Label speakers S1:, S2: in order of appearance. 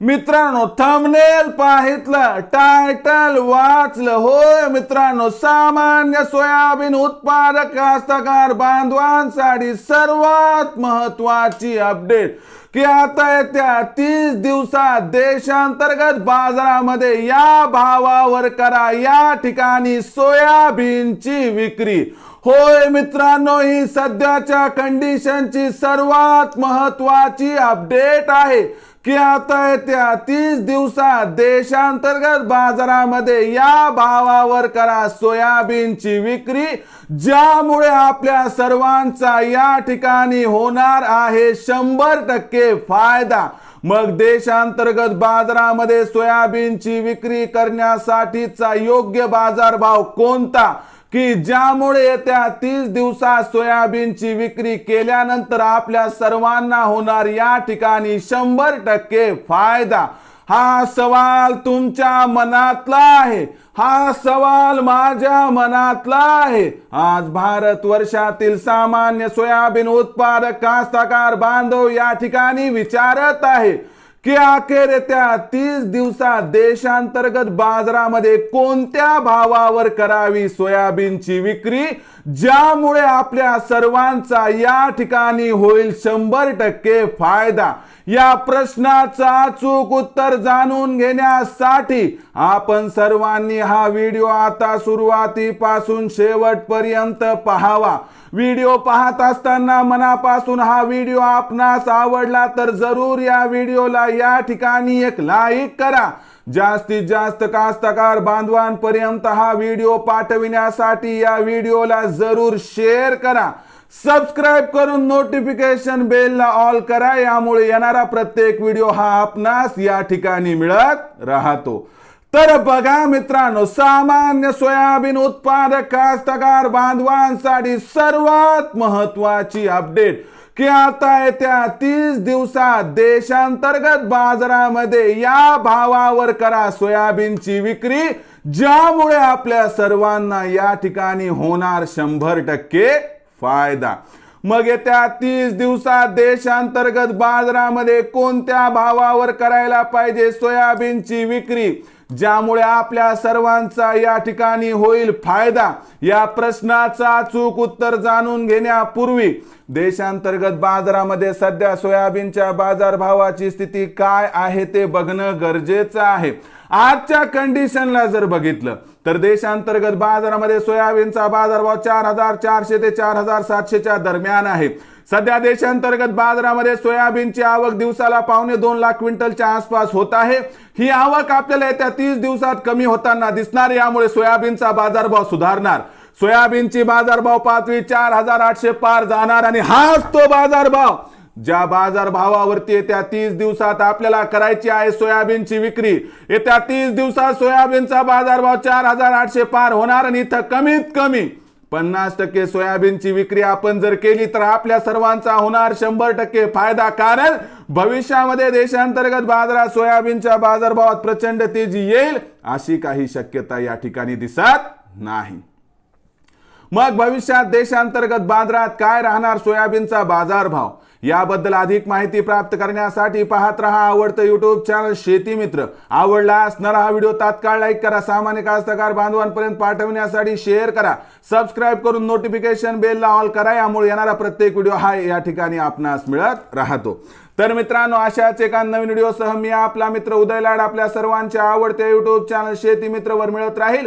S1: मित्रांनो thumbnail पाहितलं title वाचलं. होय मित्रांनो सामान्य सोयाबीन उत्पादक कास्तकार बांधवांसाठी सर्वात महत्वाची अपडेट की आता येत्या तीस दिवसात देशांतर्गत बाजारामध्ये या भावावर करा या ठिकाणी सोयाबीनची विक्री. होय मित्रांनो ही सध्याच्या कंडिशनची सर्वात महत्वाची अपडेट आहे की आता येत्या तीस दिवसात देशांतर्गत बाजारामध्ये या भावावर करा सोयाबीनची विक्री ज्यामुळे आपल्या सर्वांचा या ठिकाणी होणार आहे शंभर टक्के फायदा. मग देशांतर्गत बाजारामध्ये सोयाबीनची विक्री करण्यासाठीचा योग्य बाजारभाव कोणता? की ज्यामुळे येत्या तीस दिवसात सोयाबीनची विक्री केल्यानंतर आपल्या सर्वांना होणार या ठिकाणी शंभर टक्के फायदा. हा सवाल तुमच्या मनातला आहे. हा सवाल माझ्या मनातला आहे. आज भारत वर्षातील सामान्य सोयाबीन उत्पादक कास्तकार बांधव या ठिकाणी विचारत आहे. की अखेर येत्या तीस दिवसात देशांतर्गत बाजारामध्ये कोणत्या भावावर करावी सोयाबीनची विक्री? ज्यामुळे आपल्या सर्वांचा या ठिकाणी होईल शंभर टक्के फायदा. या प्रश्नाचा अचूक उत्तर जाणून घेण्यासाठी आपण सर्वांनी हा व्हिडिओ आता सुरुवातीपासून शेवटपर्यंत पहावा. व्हिडिओ पाहत असताना मनापासून हा व्हिडिओ आपणास आवडला तर जरूर या व्हिडिओला या ठिकाणी एक लाईक करा. जास्तीत जास्त कास्तकार बांधवांपर्यंत हा व्हिडिओ पाठविण्यासाठी या व्हिडिओला जरूर शेअर करा. सबस्क्राईब करून नोटिफिकेशन बेलला ऑल करा. यामुळे येणारा प्रत्येक व्हिडिओ हा आपणास या ठिकाणी मिळत राहतो. तर बघा मित्रांनो सामान्य सोयाबीन उत्पादक कास्तकार बांधवांसाठी सर्वात महत्वाची अपडेट की आता येत्या तीस दिवसात देशांतर्गत बाजारामध्ये या भावावर करा सोयाबीनची विक्री ज्यामुळे आपल्या सर्वांना या ठिकाणी होणार शंभर टक्के फायदा. मग येत्या तीस दिवसात देशांतर्गत बाजारामध्ये कोणत्या भावावर करायला पाहिजे? सोयाबीनची विक्री. ज्यामुळे आपल्या सर्वांचा या ठिकाणी होईल फायदा. या प्रश्नाचा चूक उत्तर जाणून घेण्यापूर्वी देशांतर्गत बाजारामध्ये सध्या सोयाबीनच्या बाजारभावाची स्थिती काय आहे ते बघणं गरजेचं आहे. आजच्या कंडिशनला जर बघितलं तर देशांतर्गत बाजारामध्ये सोयाबीनचा बाजारभाव चार हजार चारशे ते चार हजार सातशेच्या दरम्यान आहे. सध्या देशांतर्गत बाजारामध्ये सोयाबीनची आवक दिवसाला पावणे दोन लाख क्विंटलच्या आसपास होत आहे. ही आवक आपल्याला येत्या तीस दिवसात कमी होताना दिसणार यामुळे सोयाबीनचा बाजारभाव सुधारणार. सोयाबीनची बाजारभाव पातळी चार हजार आठशे पार जाणार आणि हाच तो बाजारभाव ज्या बाजारभावावरती येत्या तीस दिवसात आपल्याला करायची आहे सोयाबीनची विक्री. येत्या तीस दिवसात सोयाबीनचा बाजारभाव चार हजार आठशे पार होणार आणि इथं कमीत कमी पन्नास टक्के सोयाबीनची विक्री आपण जर केली तर आपल्या सर्वांचा होणार शंभर टक्के फायदा. कारण भविष्यामध्ये देशांतर्गत बाजारात सोयाबीनच्या बाजारभावात प्रचंड तेजी येईल अशी काही शक्यता या ठिकाणी दिसत नाही. मग भविष्यात देशांतर्गत बाजारात काय राहणार सोयाबीनचा बाजारभाव? याबद्दल अधिक माहिती प्राप्त करण्यासाठी पाहत रहा आवडतं युट्यूब चॅनल शेती मित्र. आवडला असणारा हा व्हिडिओ तात्काळ लाईक करा. सामान्य कास्तकार बांधवांपर्यंत पाठवण्यासाठी शेअर करा. सबस्क्राईब करून नोटिफिकेशन बेलला ऑल करा. यामुळे येणारा प्रत्येक व्हिडिओ हा या ठिकाणी आपणास मिळत राहतो. तर मित्रांनो अशाच एका नवीन व्हिडिओसह मी आपला मित्र उदय लाड आपल्या सर्वांच्या आवडत्या युट्यूब चॅनल शेती मित्रवर मिळत राहील.